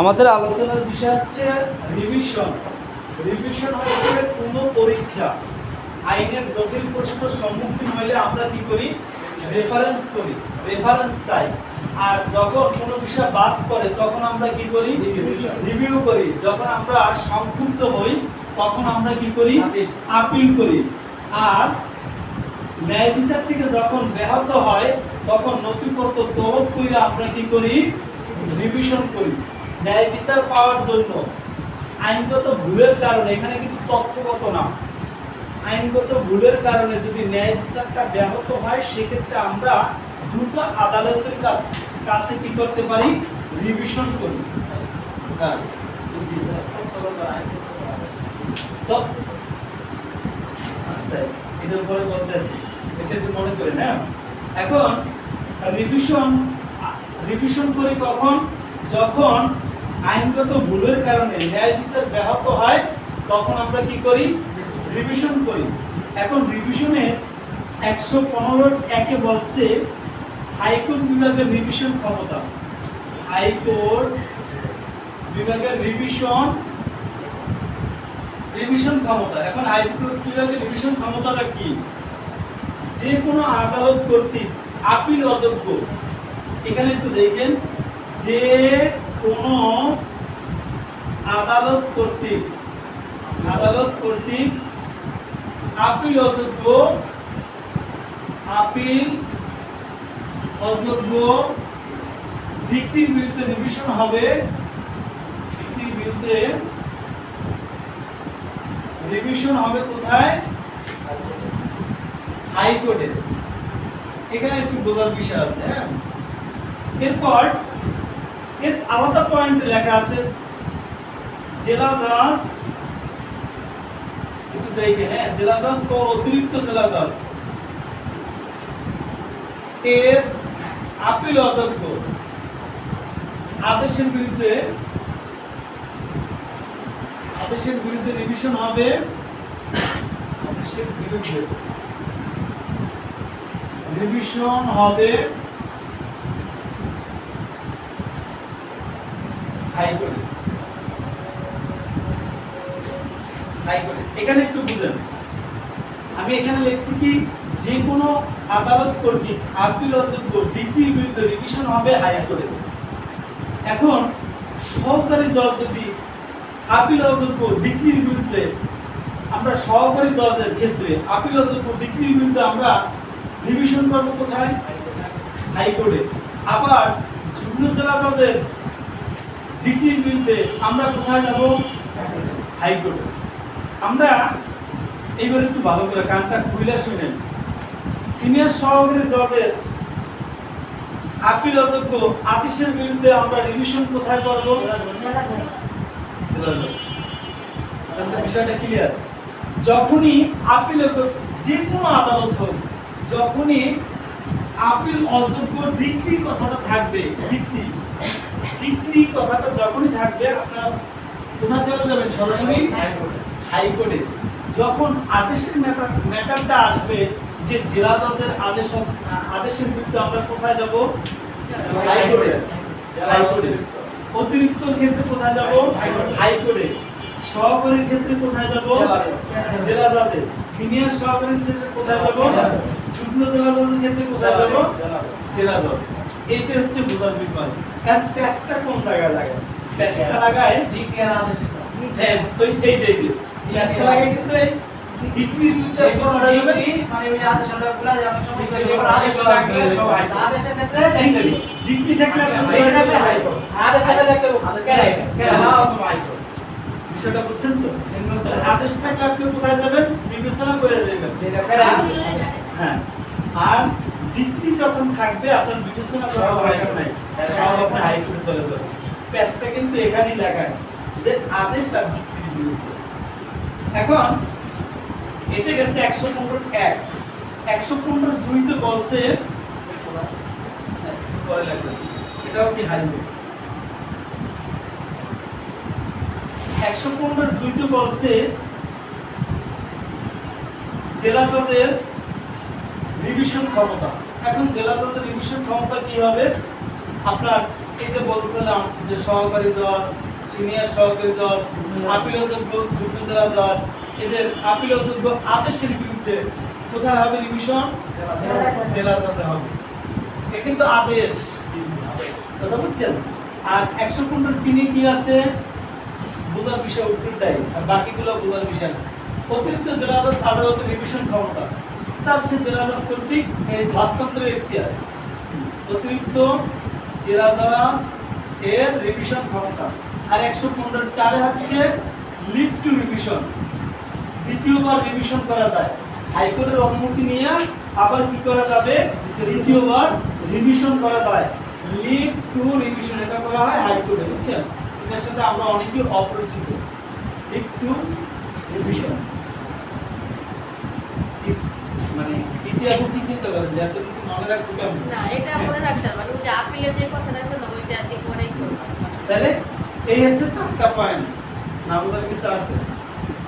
আমাদের আলোচনার বিষয় হচ্ছে রিভিশন রিভিশন হচ্ছে কোনো পরীক্ষা। আইনের জটিল প্রশ্ন সম্মুখীন হইলে আমরা কি করি? রেফারেন্স করি। রেফারেন্স চাই। আর যখন কোনো বিষয় বাদ করে তখন আমরা কি করি? রিভিউ করি। যখন আমরা সংক্ষুব্ধ হই তখন আমরা কি করি? আপিল করি। আর ন্যায় বিচার থেকে যখন ব্যাহত হয় তখন নথিপত্র তলব কইরা আমরা কি করি? রিভিশন করি। ন্যায় বিচার পাওয়ার জন্য। আইনগত ভুলের কারণে, এখানে কিন্তু তথ্যগত না। আইনগত ভুলের কারণে যদি ন্যায় বিচারটা ব্যাহত হয়, সেক্ষেত্রে আমরা দ্রুত আদালতের কাছে কি করতে পারি? রিভিশন করি হ্যাঁ। আচ্ছা এটার পরে বলতেছি। এটা মনে করে না এখন রিভিশন রিভিশন করি কখন? যখন আইনগত ভুলের কারণে ন্যায় বিচার ব্যাহত হয়, তখন আমরা কি করি? রিভিশন করি। এখন রিভিশনে একশো পনেরো একে বলছে হাইকোর্ট বিভাগের রিভিশন ক্ষমতা। হাইকোর্ট বিভাগের রিভিশন রিভিশন ক্ষমতা। এখন হাইকোর্ট বিভাগের রিভিশন ক্ষমতাটা কি? যে কোনো আদালত কর্তৃক আপিল অযোগ্য। এখানে একটু দেখেন। যে কোনো আদালত কর্তৃক আদালত কর্তৃক আপিল অযোগ্য আপিল অযোগ্য ভিত্তির বিরুদ্ধে রিভিশন হবে। ভিত্তির বিরুদ্ধে রিভিশন হবে কোথায়? হাইকোর্টে। এখানে একটু বোঝার বিষয় আছে হ্যাঁ? এরপর এর আলাদা পয়েন্ট লেখা আছে। জেলা জজ, একটু দেখেন হ্যাঁ জেলা জজ ও অতিরিক্ত জেলা জজ। এর আপিল অযোগ্য। আদেশের বিরুদ্ধে আদেশের বিরুদ্ধে রিভিশন হবে। আদেশের বিরুদ্ধে রিভিশন হবে। হাইকোর্টে এখানে একটু বুঝেন। আমি এখানে লিখছি কি, যে কোনো আদালত কর্তৃক আপিল অযোগ্য ডিগ্রির বিরুদ্ধে রিভিশন হবে হাইকোর্টে। এখন, সহকারী জজ যদি আপিল অযোগ্য ডিগ্রির বিরুদ্ধে আমরা সহকারী জজের ক্ষেত্রে আপিল অযোগ্য ডিগ্রির বিরুদ্ধে আমরা রিভিশন করব কোথায়? হাইকোর্টে। আবার যুগ্ম জেলা জজের ডিগ্রির বিরুদ্ধে আমরা কোথায় যাব? হাইকোর্টে। আমরা এইবার একটু ভালো করে কানটা খুইলা শুনেন। সিনিয়র সহকারী জজের আপিল অযোগ্য আদেশের বিরুদ্ধে আমরা রিভিশন কোথায় করব? বিষয়টা ক্লিয়ার যখনই আপিল যে কোনো আদালত হোক, যখনই আপিল অযোগ্য ডিগ্রি কথাটা থাকবে ডিগ্রি ডিগ্রি কথাটা যখনই থাকবে আপনারা কোথায় চলে যাবেন? সরাসরি হাইকোর্টে। যখন আদেশের ম্যাটার ম্যাটারটা আসবে যে জেলা জজের আদেশ আদেশের বিরুদ্ধে আমরা কোথায় যাব? হাইকোর্টে। হাইকোর্টে। অতিরিক্ত ক্ষেত্রে কোথায় যাব? হাইকোর্টে। সহকারীর ক্ষেত্রে কোথায় যাব? জেলা জজে। সিনিয়র সহকারীর ক্ষেত্রে কোথায় যাব? যুগ্ম জেলা জজের ক্ষেত্রে কোথায় যাব? জেলা জজ। এইটা হচ্ছে বোঝার বিষয়। কারণ প্যাচটা কোন জায়গায় লাগায় প্যাচটা লাগায় হ্যাঁ ওই এই যে প্যাচটা লাগায় কিন্তু এই বিষয়টা বুঝছেন তো? আদেশ থাকলে আপনি কোথায় যাবেন? বিবেচনা করে যাবেন। হ্যাঁ। আর ডিগ্রি যখন থাকবে আপনার বিবেচনা করার দরকার নাই। সব আপনি হাইকোর্টে চলে যাবেন প্যাচটা কিন্তু এখানেই লাগায় যে আদেশ আর ডিগ্রির বিরুদ্ধে। এখন এটা গেছে একশো পনেরো এক। একশো পনেরো দুইতে বলছে এটাও কি হাই হাইকোর্ট একশো পনেরো দুইতে বলছে জেলা জজের রিভিশন ক্ষমতা। এখন জেলা জজের রিভিশন ক্ষমতা কি হবে? আপনার এই যে বলছিলাম যে সহকারী জজ সিনিয়র সহকারী জজ। আপিল যোগ্য যুগ্ম জেলা জজ এদের আপিল যোগ্য আদেশের বিরুদ্ধে কোথায় হবে রিভিশন জেলা জজে। হবে। এ কিন্তু আদেশ। কথা বুঝছেন? আর একশো পনেরো তিনি কি আছে? বোঝার বিষয় উত্তরটাই আর বাকিগুলো বোঝার বিষয় না। অতিরিক্ত জেলা জজ আদালতের রিভিশন ক্ষমতা। তা হচ্ছে জেলা জজ কর্তৃক হস্তান্তরের এখতিয়ার অতিরিক্ত জেলা জজ এর রিভিশন ক্ষমতা। আর একশো পনেরো চারে হচ্ছে লিড টু রিভিশন দ্বিতীয়বার রিভিশন করা যায়। হাইকোর্টের অনুমতি নিয়ে আবার কি করা যাবে? দ্বিতীয়বার রিভিশন করা যায়। লিড টু রিভিশন এটা করা হয় হাইকোর্টে, বুঝছেন? এটার সাথে আমরা অনেকেই অপরিচিত। লিড টু রিভিশন মানে ইতিহাস কি চিন্তা করেন? যে এত কিছু মনে রাখতে কেমন না এটা মনে রাখতে হবে ওই যে আপিলের যে কথাটা আছে না ওইটা দিয়ে পরেই করব। তাহলে এই হচ্ছে চারটা পয়েন্ট না বোঝার কিছু আছে?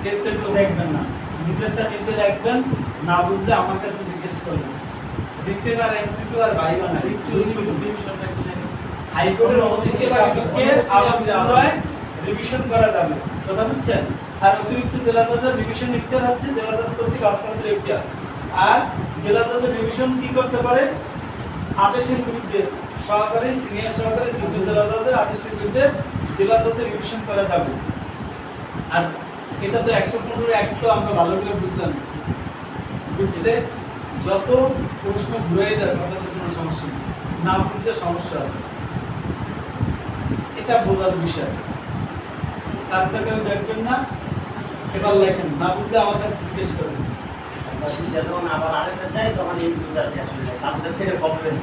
কেউ দেখবেন না। নিজেরটা নিজে দেখবেন না বুঝলে আমার কাছে জিজ্ঞেস করবেন। রিটেন আর এমসিকিউ আর ভাইবা না। হাইকোর্টের সাপেক্ষে রিভিশন করা যাবে। কথা বুঝছেন? আর অতিরিক্ত জেলা জজের রিভিশন ইখতিয়ার হচ্ছে জেলা জজ কর্তৃক হস্তান্তরের ইখতিয়ার আর জেলা জজের ডিভিশন কি করতে পারে? আদেশের বিরুদ্ধে সহকারী সিনিয়র সহকারী যুগ্ম জেলা জজের আদেশের বিরুদ্ধে জেলা জজের রিভিশন করা যাবে। আর এটা তো একশো পনেরো এক তো আমরা ভালো করে বুঝলাম। বুঝলে? যত প্রশ্ন ঘুরাই দেয় তাদের কোনো সমস্যা নেই। না বুঝতে সমস্যা আছে। এটা বোঝার বিষয়। তার থেকে দেখবেন না, এবার লেখেন, না বুঝলে আমার কাছে জিজ্ঞেস করবেন যখন আবার আরেকটা যায় তখন এই আসলে। সাবজেক্ট থেকে প্রবলেম